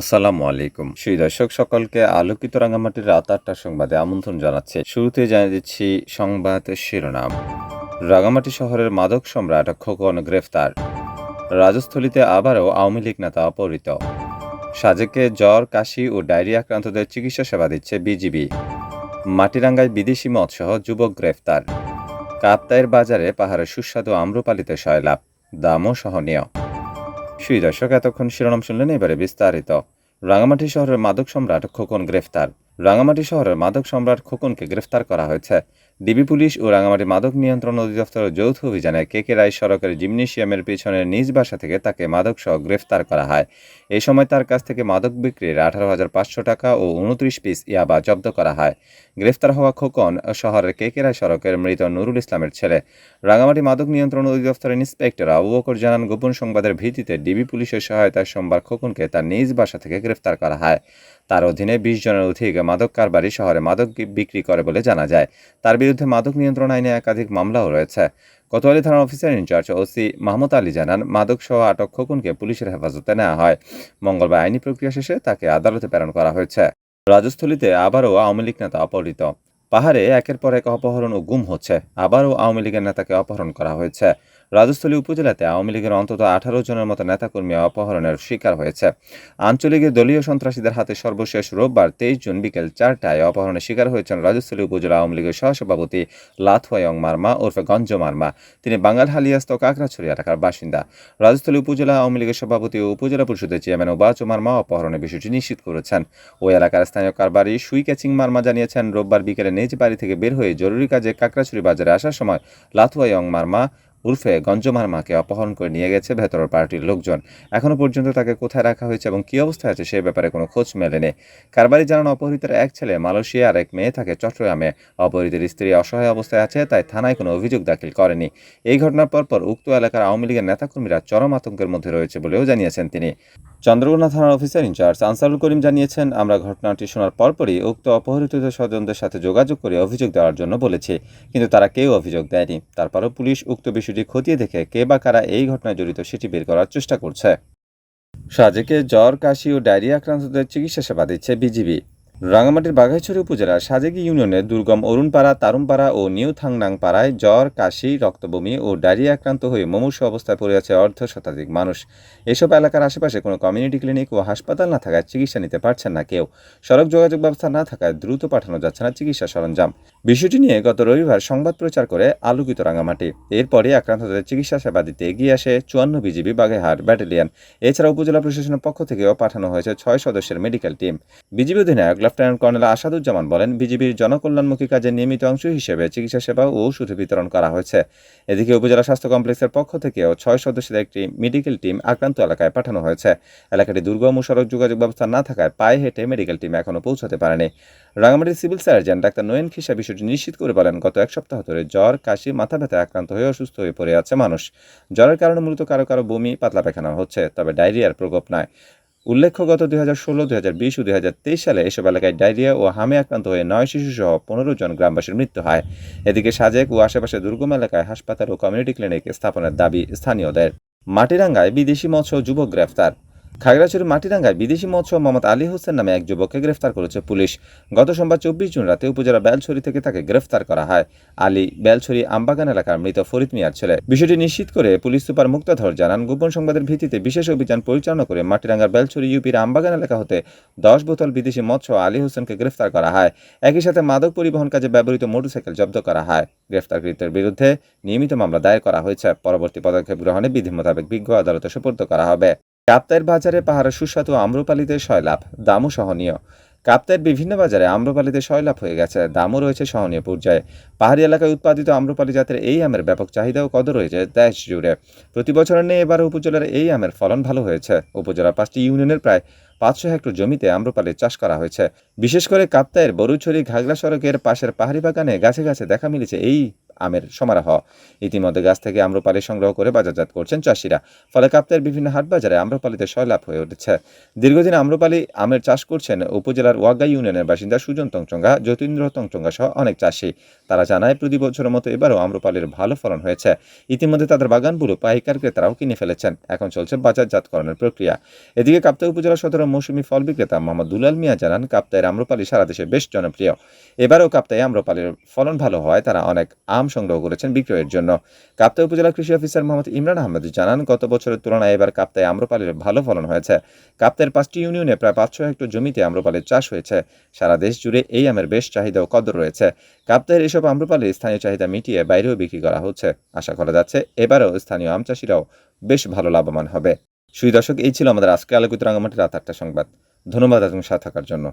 আসসালামু আলাইকুম। সেই দর্শক, সকলকে আলোকিত রাঙামাটির রাত আটটার সংবাদে আমন্ত্রণ জানাচ্ছে। শুরুতে জানিয়ে দিচ্ছি সংবাদ শিরোনাম। রাঙামাটি শহরের মাদক সম্রাট খোকন গ্রেফতার। রাজস্থলীতে আবারও আওয়ামী লীগ নেতা অপহৃত। সাজেকে জ্বর, কাশি ও ডায়রিয়া আক্রান্তদের চিকিৎসা সেবা দিচ্ছে বিজিবি। মাটিরাঙ্গায় বিদেশি মৎসহ যুবক গ্রেফতার। কাপ্তায়ের বাজারে পাহাড়ে সুস্বাদু আম্রপালিতে সয়লাভ দামও সহনীয়। সুই দর্শক, এতক্ষণ শিরোনাম শুনলেন এবারে বিস্তারিত। রাঙামাটি শহরের মাদক সম্রাট খোকন গ্রেফতার। রাঙামাটি শহরের মাদক সম্রাট খোকনকে গ্রেফতার করা হয়েছে। ডিবি পুলিশ ও রাঙামাটি মাদক নিয়ন্ত্রণ অধিদপ্তরের যৌথ অভিযানে কে কে রায় সড়কের জিমনেশিয়ামের পিছনে নিজ বাসা থেকে তাকে মাদক সহ গ্রেফতার করা হয়। এই সময় তার কাছ থেকে মাদক বিক্রির আঠারো হাজার পাঁচশো টাকা ও উনত্রিশ পিস ইয়াবা জব্দ করা হয়। গ্রেফতার হওয়া খোকন শহরের কে কে রায় সড়কের মৃত নুরুল ইসলামের ছেলে। রাঙামাটি মাদক নিয়ন্ত্রণ অধিদপ্তরের ইন্সপেক্টর আবু বকর জানান, গোপন সংবাদের ভিত্তিতে ডিবি পুলিশের সহায়তায় সোমবার খোকনকে তার নিজ বাসা থেকে গ্রেফতার করা হয়। তার অধীনে বিশ জনের অধিক মাদক কারবারি শহরে মাদক বিক্রি করে বলে জানা যায়। তার বিরুদ্ধে মাদক নিয়ন্ত্রণ আইনে একাধিক মামলাও রয়েছে। কোতোয়ালি থানার officer in charge OC Mahmud Ali জানান, মাদক সহ আটক খোকনকে পুলিশের হেফাজতে নেওয়া হয়। মঙ্গলবার আইনি প্রক্রিয়া শেষে তাকে আদালতে প্রেরণ করা হয়েছে। রাজস্থলীতে আবারও আওয়ামী লীগ নেতা অপহৃত। পাহাড়ে একের পর এক অপহরণ ও গুম হচ্ছে। আবারও আওয়ামী লীগের নেতাকে অপহরণ করা হয়েছে। রাজস্থলী উপজেলাতে আওয়ামী লীগের অন্তত আঠারো জনের মতো নেতাকর্মী অপহরণের শিকার হয়েছে। আঞ্চলিকের দলীয় সন্ত্রাসীদের হাতে সর্বশেষ রোববার তেইশ জুন বিকেল চারটায় অপহরণের শিকার হয়েছেন রাজস্থলী উপজেলা আওয়ামী লীগের সহসভাপতি লাথওয়ং মার্মা ওরফে গঞ্জ মার্মা। তিনি বাঙ্গাল, হালিয়াস্ত কাকড়াছড়ি এলাকার বাসিন্দা। রাজস্থলী উপজেলা আওয়ামী লীগের সভাপতি ও উপজেলা পরিষদের চেয়ারম্যান ওবাচ মার্মা অপহরণের বিষয়টি নিশ্চিত করেছেন। ওই এলাকার স্থানীয় কারবারি সুই ক্যাচিং মার্মা জানিয়েছেন, রোববার বিকেলে নিজ বাড়ি থেকে বের হয়ে জরুরি কাজে কাকড়াছড়ি বাজারে আসার সময় লাথওয়ং মার্মা উর্ফে গঞ্জমার মাকে অপহরণ করে নিয়ে গেছে ভেতরের পার্টির লোকজন। এখনও পর্যন্ত তাকে কোথায় রাখা হয়েছে এবং কী অবস্থায় আছে সে ব্যাপারে কোনো খোঁজ মেলেনি। কারবারি জানান অপহৃতের এক ছেলে মালয়েশিয়া আর এক মেয়ে থাকে চট্টগ্রামে। অপহৃতের স্ত্রী অসহায় অবস্থায় আছে, তাই থানায় কোনো অভিযোগ দাখিল করেনি। এই ঘটনার পরপর উক্ত এলাকার আওয়ামী লীগের নেতাকর্মীরা চরম আতঙ্কের মধ্যে রয়েছে বলেও জানিয়েছেন তিনি। চন্দ্রকোনা থানার অফিসার ইনচার্জ আনসারুল করিম জানিয়েছেন, আমরা ঘটনাটি শোনার পরপরই উক্ত অপহৃতদের স্বজনদের সাথে যোগাযোগ করে অভিযোগ দেওয়ার জন্য বলেছি, কিন্তু তারা কেউ অভিযোগ দেয়নি। তারপরও পুলিশ উক্ত বিষয়টি খতিয়ে দেখে কে বা কারা এই ঘটনায় জড়িত সেটি বের করার চেষ্টা করছে। সাজেকে জ্বর, কাশি ও ডায়রিয়া আক্রান্তদের চিকিৎসা সেবা দিচ্ছে বিজিবি। রাঙামাটির বাঘাইছড়ি উপজেলার সাজেগি ইউনিয়নের দুর্গম অরুণপাড়া, তারুমপাড়া ও নিউ থাংনাং পাড়ায় জ্বর, কাশি, রক্তবমি ও ডায়রিয়া আক্রান্ত হয়ে মমুষ অবস্থায় পড়ে আছে অর্ধ শতাধিক মানুষ। এসব এলাকার আশেপাশে কোনো কমিউনিটি ক্লিনিক ও হাসপাতাল না থাকায় চিকিৎসা নিতে পারছেন না কেউ। সড়ক যোগাযোগ ব্যবস্থা না থাকায় দ্রুত পাঠানো যাচ্ছে না চিকিৎসা সরঞ্জাম। বিষয়টি নিয়ে গত রবিবার সংবাদ প্রচার করে আলোকিত রাঙামাটি। এরপরে আক্রান্তদের চিকিৎসা সেবা দিতে এগিয়ে আসে চুয়ান্ন বিজিবি বাগেরহাট ব্যাটালিয়ন। এছাড়া উপজেলা প্রশাসনের পক্ষ থেকেও পাঠানো হয়েছে ছয় সদস্যের মেডিকেল টিম। বিজিবি অধিনায়ক লেফটেন্যান্ট কর্নেল আসাদুজ্জামান বলেন, বিজিবির জনকল্যাণমুখী কাজের নিয়মিত অংশ হিসেবে চিকিৎসা সেবা ও ওষুধ বিতরণ করা হয়েছে। এদিকে উপজেলা স্বাস্থ্য কমপ্লেক্সের পক্ষ থেকেও ছয় সদস্যের একটি মেডিকেল টিম আক্রান্ত এলাকায় পাঠানো হয়েছে। এলাকাটি দুর্গম ও সড়ক যোগাযোগ ব্যবস্থা না থাকায় পায়ে হেঁটে মেডিকেল টিম এখনও পৌঁছাতে পারেনি। রাঙামাটির civil surgeon doctor Nayan Khisa বিষয়টি নিশ্চিত করে বলেন, গত এক সপ্তাহ ধরে জ্বর, কাশি, মাথা ব্যথা আক্রান্ত হয়ে অসুস্থ হয়ে পড়ে আছে মানুষ। জ্বরের কারণে মূলত কারও কারও বমি, পাতলা পায়খানা হচ্ছে, তবে ডায়রিয়ার প্রকোপ নয় উল্লেখ্য, গত দুই হাজার ষোলো, দুই হাজার বিশ ও দুই হাজার তেইশ সালে এসব এলাকায় ডায়রিয়া ও হামে আক্রান্ত হয়ে নয় শিশুসহ পনেরো জন গ্রামবাসীর মৃত্যু হয়। এদিকে সাজেক ও আশেপাশে দুর্গম এলাকায় হাসপাতাল ও কমিউনিটি ক্লিনিক স্থাপনের দাবি স্থানীয়দের। মাটিরাঙ্গায় বিদেশি মৎস্য যুবক গ্রেফতার। খাগড়াছড়ি মাটিরাঙ্গায় বিদেশি মৎস্য মোহাম্মদ আলী হোসেন নামে এক যুবককে গ্রেফতার করেছে পুলিশ। গত সোমবার চব্বিশ জুন রাতে উপজেলা বেলছড়ি থেকে তাকে গ্রেফতার করা হয়। আলী বেলছড়ি আমবাগান এলাকার মৃত ফরিদ মিয়ার ছেলে। বিষয়টি নিশ্চিত করে পুলিশ সুপার মুক্তাধর জানান, গোপন সংবাদের ভিত্তিতে বিশেষ অভিযান পরিচালনা করে মাটিরাঙ্গার বেলছড়ি ইউপির আমবাগান এলাকা হতে দশ বোতল বিদেশি মৎস্য আলী হোসেনকে গ্রেফতার করা হয়। একই সাথে মাদক পরিবহন কাজে ব্যবহৃত মোটরসাইকেল জব্দ করা হয়। গ্রেফতারকৃতের বিরুদ্ধে নিয়মিত মামলা দায়ের করা হয়েছে। পরবর্তী পদক্ষেপ গ্রহণে বিধি মোতাবেক বিজ্ঞ আদালতে সুপর্দ করা হবে। কাপ্তায়ের বাজারে পাহাড়ে সুস্বাদু আম্রপালিতে সয়লাভ, দামও সহনীয়। কাপ্তায়ের বিভিন্ন বাজারে আম্রপালিতে সয়লাভ হয়ে গেছে, দামও রয়েছে সহনীয় পর্যায়ে। পাহাড়ি এলাকায় উৎপাদিত আম্রপালি জাতের এই আমের ব্যাপক চাহিদা ও কদর রয়েছে দেশ জুড়ে। প্রতি বছরের নিয়ে এবার উপজেলার এই আমের ফলন ভালো হয়েছে। উপজেলার পাঁচটি ইউনিয়নের প্রায় পাঁচশো হেক্টর জমিতে আম্রপালির চাষ করা হয়েছে। বিশেষ করে কাপ্তায়ের বরুছড়ি ঘাগড়া সড়কের পাশের পাহাড়ি বাগানে গাছে গাছে দেখা মিলেছে এই আমের সমারোহ। ইতিমধ্যে গাছ থেকে আম্রপালি সংগ্রহ করে বাজারজাত করছেন চাষিরা। ফলে কাপ্তাইয়ের বিভিন্ন হাটবাজারে আম্রপালিতে সয়লাভ হয়ে উঠেছে। দীর্ঘদিন আম্রপালি আমের চাষ করছেন উপজেলার ওয়াগা ইউনিয়নের বাসিন্দা সুজন তংচঙ্গা যতীন্দ্র তংচঙ্গা সহ অনেক চাষি। তারা জানায়, প্রতি বছরের মতো এবারও আম্রপালির ভালো ফলন হয়েছে। ইতিমধ্যে তাদের বাগানগুলো পাইকার ক্রেতারাও কিনে ফেলেছেন। এখন চলছে বাজারজাতকরণের প্রক্রিয়া। এদিকে কাপ্তাই উপজেলা সদর মৌসুমী ফল বিক্রেতা মোহাম্মদ দুলাল মিয়া জানান কাপ্তাইয়ের আম্রপালি সারা দেশে বেশ জনপ্রিয়। এবারও কাপ্তাই আম্রপালির ফলন ভালো হওয়ায় তারা অনেক আম সংগ্রহ করেছেন বিক্রয়ের জন্য। কাপ্তাই উপজেলা কৃষি অফিসার মোহাম্মদ ইমরান আহমেদ জানান, গত বছরের তুলনায় এবার কাপ্তাই আম্রপালির ভালো ফলন হয়েছে। কাপ্তাইয়ের পাঁচটি ইউনিয়নে প্রায় পাঁচশো হেক্টর জমিতে আম্রপালির চাষ হয়েছে। সারা দেশ জুড়ে এই আমের বেশ চাহিদা ও কদর রয়েছে। কাপ্তাইয়ের এসব আম্রপালির স্থানীয় চাহিদা মিটিয়ে বাইরেও বিক্রি করা হচ্ছে। আশা করা যাচ্ছে, এবারও স্থানীয় আম চাষিরাও বেশ ভালো লাভবান হবে। সুই দর্শক এই ছিল আমাদের আজকে আলোকিত রাঙামাটির রাত আটটা সংবাদ। ধন্যবাদ এবং সাথে থাকার জন্য।